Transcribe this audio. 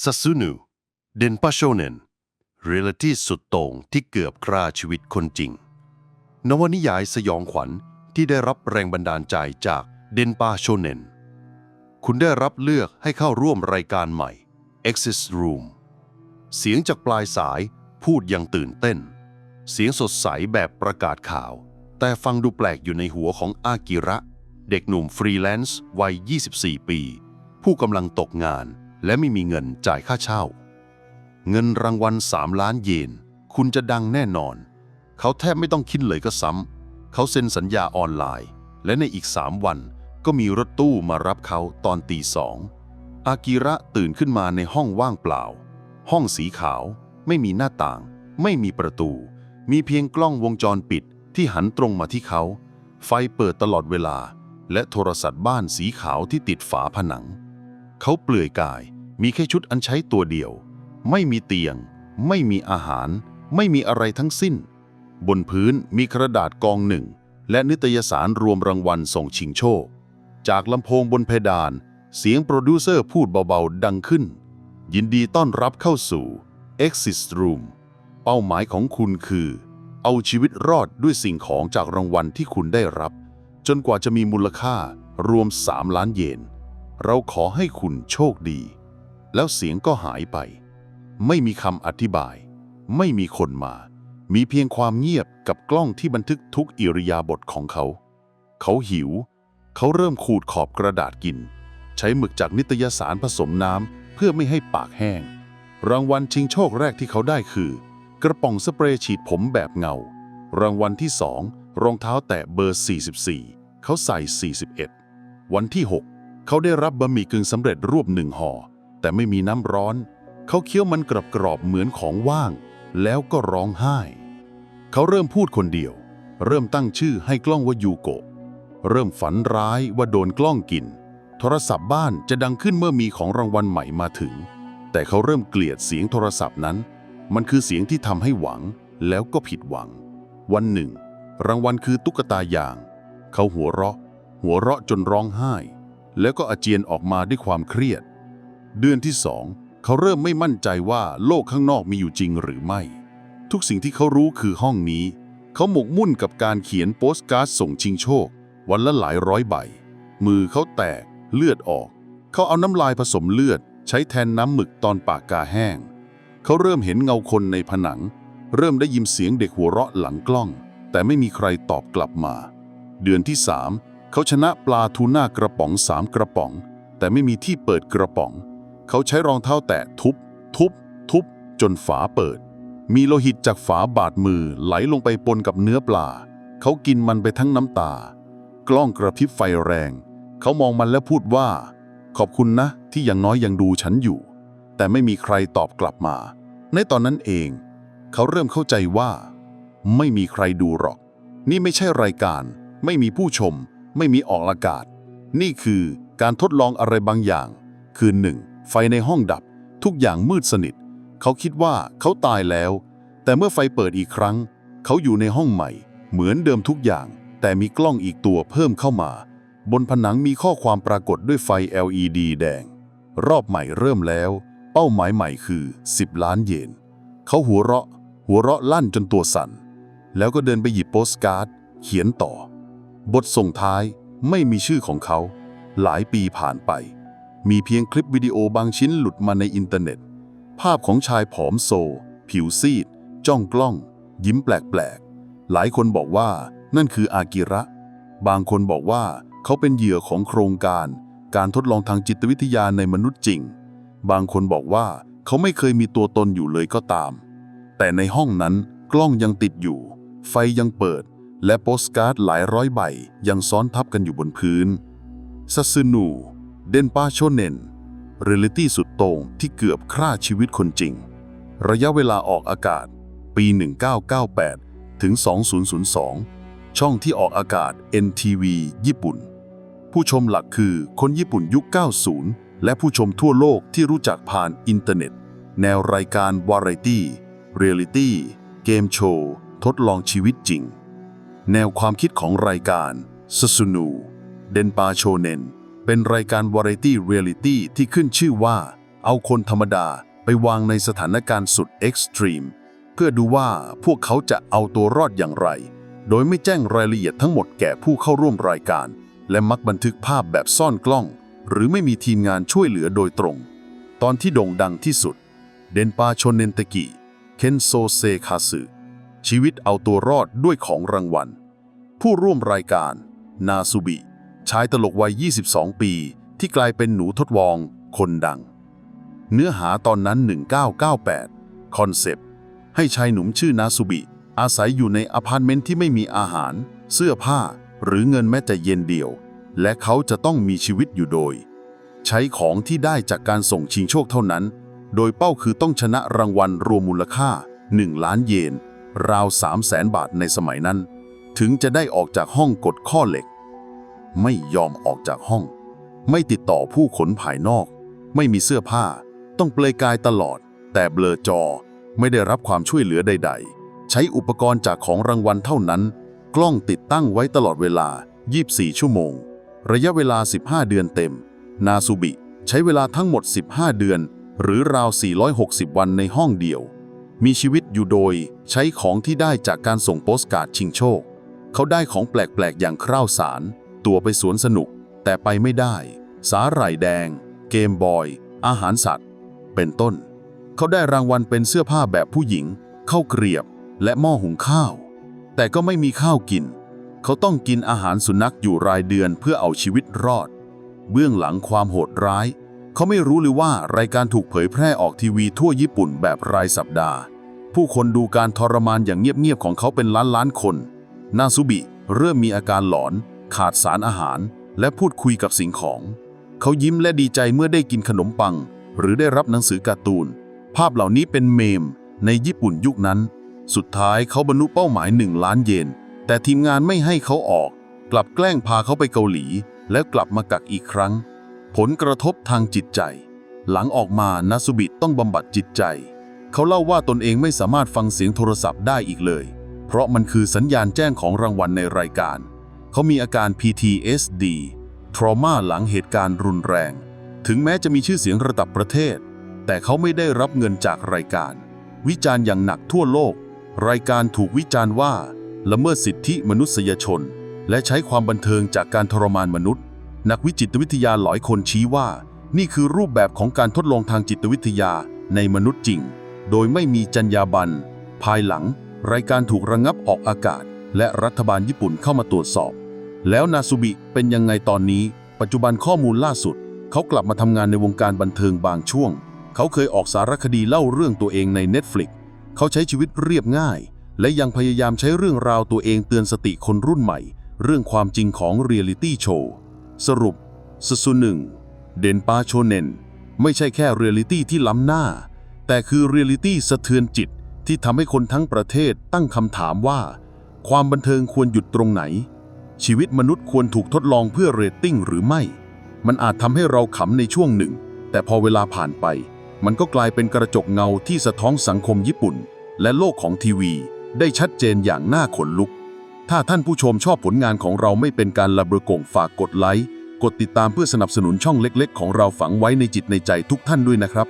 ซัซุนุเดนปาโชเนนเรียลิตี้สุดโต่งที่เกือบฆ่าชีวิตคนจริง นวนิยายสยองขวัญที่ได้รับแรงบันดาลใจจากเดนปาโชเนนคุณได้รับเลือกให้เข้าร่วมรายการใหม่ Exit Room เสียงจากปลายสายพูดอยังตื่นเต้น เสียงสดใสแบบประกาศข่าว แต่ฟังดูแปลกอยู่ในหัวของอากิระ เด็กหนุ่มฟรีแลนซ์วัย 24 ปี ผู้กำลังตกงาน และไม่มีเงินจ่ายค่าเช่า เงินรางวัล3ล้านเยน คุณจะดังแน่นอน เขาแทบไม่ต้องคิดเลยก็ซ้ำ เขาเซ็นสัญญาออนไลน์ และในอีก3วันก็มีรถตู้มารับเขาตอนตีสอง อากิระตื่นขึ้นมาในห้องว่างเปล่า ห้องสีขาว ไม่มีหน้าต่าง ไม่มีประตู มีเพียงกล้องวงจรปิดที่หันตรงมาที่เขา ไฟเปิดตลอดเวลา และโทรศัพท์บ้านสีขาวที่ติดฝาผนัง เขาเปลือยกาย มีแค่ชุดอันใช้ตัวเดียว ไม่มีเตียง ไม่มีอาหาร ไม่มีอะไรทั้งสิ้น บนพื้นมีกระดาษกองหนึ่ง และนิตยสารรวมรางวัลส่งชิงโชค จากลำโพงบนเพดาน เสียงโปรดิวเซอร์พูดเบาๆดังขึ้น ยินดีต้อนรับเข้าสู่ Exit Room เป้าหมายของคุณคือ เอาชีวิตรอดด้วยสิ่งของจากรางวัลที่คุณได้รับ จนกว่าจะมีมูลค่ารวม 3 ล้านเยน เราขอให้คุณโชคดี แล้วเสียงก็หายไป ไม่มีคำอธิบาย ไม่มีคนมา มีเพียงความเงียบกับกล้องที่บันทึกทุกอิริยาบถของเขา เขาหิว เขาเริ่มขูดขอบกระดาษกิน ใช้หมึกจากนิตยสารผสมน้ำเพื่อไม่ให้ปากแห้ง รางวัลชิงโชคแรกที่เขาได้คือ กระป๋องสเปรย์ฉีดผมแบบเงา รางวัลที่สองรองเท้าแตะเบอร์ 44 เขาใส่ 41 วันที่ 6 เขาได้รับบะหมี่กึ่งสำเร็จรูปหนึ่งห่อ แต่ไม่มีน้ำร้อน เขาเคี้ยวมันกรอบกรอบเหมือนของว่าง แล้วก็ร้องไห้ เขาเริ่มพูดคนเดียว เริ่มตั้งชื่อให้กล้องว่ายูโกะเริ่มฝันร้ายว่าโดนกล้องกิน โทรศัพท์บ้านจะดังขึ้นเมื่อมีของรางวัลใหม่มาถึง แต่เขาเริ่มเกลียดเสียงโทรศัพท์นั้น มันคือเสียงที่ทำให้หวัง แล้วก็ผิดหวัง วันหนึ่ง รางวัลคือตุ๊กตายาง เขาหัวเราะ หัวเราะจนร้องไห้ แล้วก็อาเจียนออกมาด้วยความเครียด เดือนที่สองเขาเริ่มไม่มั่นใจว่าโลกข้างนอกมีอยู่จริงหรือไม่ ทุกสิ่งที่เขารู้คือห้องนี้ เขาหมกมุ่นกับการเขียนโปสการ์ดส่งชิงโชค วันละหลายร้อยใบ มือเขาแตก เลือดออก เขาเอาน้ำลายผสมเลือด ใช้แทนน้ำหมึกตอนปากกาแห้ง เขาเริ่มเห็นเงาคนในผนัง เริ่มได้ยินเสียงเด็กหัวเราะหลังกล้อง แต่ไม่มีใครตอบกลับมา เดือนที่สามเขาชนะปลาทูน่ากระป๋องสามกระป๋อง แต่ไม่มีที่เปิดกระป๋อง เขาใช้รองเท้าแตะทุบ ทุบ ทุบ จนฝาเปิด มีโลหิตจากฝาบาดมือไหลลงไปปนกับเนื้อปลา เขากินมันไปทั้งน้ำตา กล้องกระพริบไฟแรง เขามองมันแล้วพูดว่า ขอบคุณนะ ที่อย่างน้อยยังดูฉันอยู่ แต่ไม่มีใครตอบกลับมา ในตอนนั้นเอง เขาเริ่มเข้าใจว่า ไม่มีใครดูหรอก นี่ไม่ใช่รายการ ไม่มีผู้ชม ไม่มีออกอากาศ นี่คือการทดลองอะไรบางอย่าง คือหนึ่ง ไฟในห้องดับ ทุกอย่างมืดสนิท เขาคิดว่าเขาตายแล้ว แต่เมื่อไฟเปิดอีกครั้ง เขาอยู่ในห้องใหม่ เหมือนเดิมทุกอย่าง แต่มีกล้องอีกตัวเพิ่มเข้ามา บนผนังมีข้อความปรากฏด้วยไฟ LED แดง รอบใหม่เริ่มแล้ว เป้าหมายใหม่คือ 10 ล้านเยน เขาหัวเราะ หัวเราะลั่นจนตัวสั่น แล้วก็เดินไปหยิบโปสการ์ด เขียนต่อ บทส่งท้ายไม่มีชื่อของเขา หลายปีผ่านไป มีเพียงคลิปวิดีโอบางชิ้นหลุดมาในอินเทอร์เน็ต ภาพของชายผอมโซ ผิวซีด จ้องกล้อง ยิ้มแปลกๆ หลายคนบอกว่านั่นคืออากิระ บางคนบอกว่าเขาเป็นเหยื่อของโครงการ การทดลองทางจิตวิทยาในมนุษย์จริง บางคนบอกว่าเขาไม่เคยมีตัวตนอยู่เลยก็ตาม แต่ในห้องนั้นกล้องยังติดอยู่ ไฟยังเปิด และโปสการ์ดหลายร้อยใบยังซ้อนทับกันอยู่บนพื้นซัซึนู เดนปาโชเนนเรลิตี้สุดโต่งที่เกือบฆ่าชีวิตคนจริง ระยะเวลาออกอากาศ ปี 1998 ถึง 2002 ช่องที่ออกอากาศ NTV ญี่ปุ่น ผู้ชมหลักคือคนญี่ปุ่นยุค 90 และผู้ชมทั่วโลกที่รู้จักผ่านอินเทอร์เน็ต แนวรายการวาไรตี้เรียลิตี้ เกมโชว์ ทดลองชีวิตจริง แนวความคิดของรายการซ s ซุนู เดนปาโชเนน เป็นรายการวาไรตี้เรียลิตี้ที่ขึ้นชื่อว่า เอาคนธรรมดาไปวางในสถานการณ์สุดเอ็กซ์ตรีมเพื่อดูว่าพวกเขาจะเอาตัวรอดอย่างไร โดยไม่แจ้งรายละเอียดทั้งหมดแก่ผู้เข้าร่วมรายการ และมักบันทึกภาพแบบซ่อนกล้อง หรือไม่มีทีมงานช่วยเหลือโดยตรง ตอนที่โด่งดังที่สุด เดนปาโชเนนเตกิเคนโซเซคาสึชีวิตเอาตัวรอดด้วยของรางวัล ผู้ร่วมรายการ นาซูบิ ชายตลกวัย 22 ปี ที่กลายเป็นหนูทดลองคนดัง เนื้อหาตอนนั้น 1998 คอนเซปต์ ให้ชายหนุ่มชื่อนาซูบิ อาศัยอยู่ในอพาร์ตเมนต์ที่ไม่มีอาหาร เสื้อผ้า หรือเงินแม้แต่เย็นเดียว และเขาจะต้องมีชีวิตอยู่โดย ใช้ของที่ได้จากการส่งชิงโชคเท่านั้น โดยเป้าคือต้องชนะรางวัลรวมมูลค่า 1 ล้านเยน ราว3 0 0แสนบาทในสมัยนั้น ถึงจะได้ออกจากห้องกดข้อเหล็ก ไม่ยอมออกจากห้อง ไม่ติดต่อผู้ขนภายนอก ไม่มีเสื้อผ้า ต้องเปลอยกายตลอด แต่เบลอจอ ไม่ได้รับความช่วยเหลือใด ๆ ใช้อุปกรณ์จากของรางวัลเท่านั้น กล้องติดตั้งไว้ตลอดเวลา 24 ชั่วโมง ระยะเวลา 15 เดือนเต็ม นาซูบิ ใช้เวลาทั้งหมด 15 เดือน หรือราว 460 วันในห้องเดียว มีชีวิตอยู่โดยใช้ของที่ได้จากการส่งโปสการ์ดชิงโชค เขาได้ของแปลกๆอย่างคร่าวสาร ตัวไปสวนสนุก แต่ไปไม่ได้ สาหร่ายแดง เกมบอย อาหารสัตว์ เป็นต้น เขาได้รางวัลเป็นเสื้อผ้าแบบผู้หญิงข้าวเกรียบและหม้อหุงข้าว แต่ก็ไม่มีข้าวกิน เขาต้องกินอาหารสุนัขอยู่รายเดือนเพื่อเอาชีวิตรอด เบื้องหลังความโหดร้าย เขาไม่รู้เลยว่ารายการถูกเผยแพร่ออกทีวีทั่วญี่ปุ่นแบบรายสัปดาห์ ผู้คนดูการทรมานอย่างเงียบๆของเขาเป็นล้านล้านๆคน นาซูบิเริ่มมีอาการหลอน ขาดสารอาหาร และพูดคุยกับสิ่งของ เขายิ้มและดีใจเมื่อได้กินขนมปัง หรือได้รับหนังสือการ์ตูน ภาพเหล่านี้เป็นเมม ในญี่ปุ่นยุคนั้น สุดท้ายเขาบรรลุเป้าหมาย1ล้านเยน แต่ทีมงานไม่ให้เขาออก กลับแกล้งพาเขาไปเกาหลี แล้วกลับมากักอีกครั้ง ผลกระทบทางจิตใจ หลังออกมานาสุบิต้องบำบัดจิตใจ เขาเล่าว่าตนเองไม่สามารถฟังเสียงโทรศัพท์ได้อีกเลย เพราะมันคือสัญญาณแจ้งของรางวัลในรายการ เขามีอาการ PTSD trauma หลังเหตุการณ์รุนแรง ถึงแม้จะมีชื่อเสียงระดับประเทศ แต่เขาไม่ได้รับเงินจากรายการ วิจารณ์อย่างหนักทั่วโลก รายการถูกวิจารณ์ว่า ละเมิดสิทธิมนุษยชน และใช้ความบันเทิงจากการทรมานมนุษย์ นักวิจิตวิทยาหลายคนชี้ว่า นี่คือรูปแบบของการทดลองทางจิตวิทยาในมนุษย์จริง โดยไม่มีจรรยาบรรณภายหลัง รายการถูกระงับออกอากาศ และรัฐบาลญี่ปุ่นเข้ามาตรวจสอบ แล้วนาซูบิเป็นยังไงตอนนี้ ปัจจุบันข้อมูลล่าสุด เขากลับมาทำงานในวงการบันเทิงบางช่วง เขาเคยออกสารคดีเล่าเรื่องตัวเองใน Netflix เขาใช้ชีวิตเรียบง่าย และยังพยายามใช้เรื่องราวตัวเองเตือนสติคนรุ่นใหม่ เรื่องความจริงของเรียลิตี้โชว์สรุปสสุหนึ่งเดนปาโชเนนไม่ใช่แค่เรียลิตี้ที่ล้ำหน้า แต่คือเรียลิตี้สะเทือนจิตที่ทำให้คนทั้งประเทศตั้งคำถามว่า ความบันเทิงควรหยุดตรงไหน ชีวิตมนุษย์ควรถูกทดลองเพื่อเรตติ้งหรือไม่ มันอาจทำให้เราขำในช่วงหนึ่ง แต่พอเวลาผ่านไป มันก็กลายเป็นกระจกเงาที่สะท้อนสังคมญี่ปุ่น และโลกของทีวี ได้ชัดเจนอย่างน่าขนลุก ถ้าท่านผู้ชมชอบผลงานของเราไม่เป็นการละเบระโกงฝากกดไลค์ กดติดตามเพื่อสนับสนุนช่องเล็ก ๆ ของเราฝังไว้ในจิตในใจทุกท่านด้วยนะครับ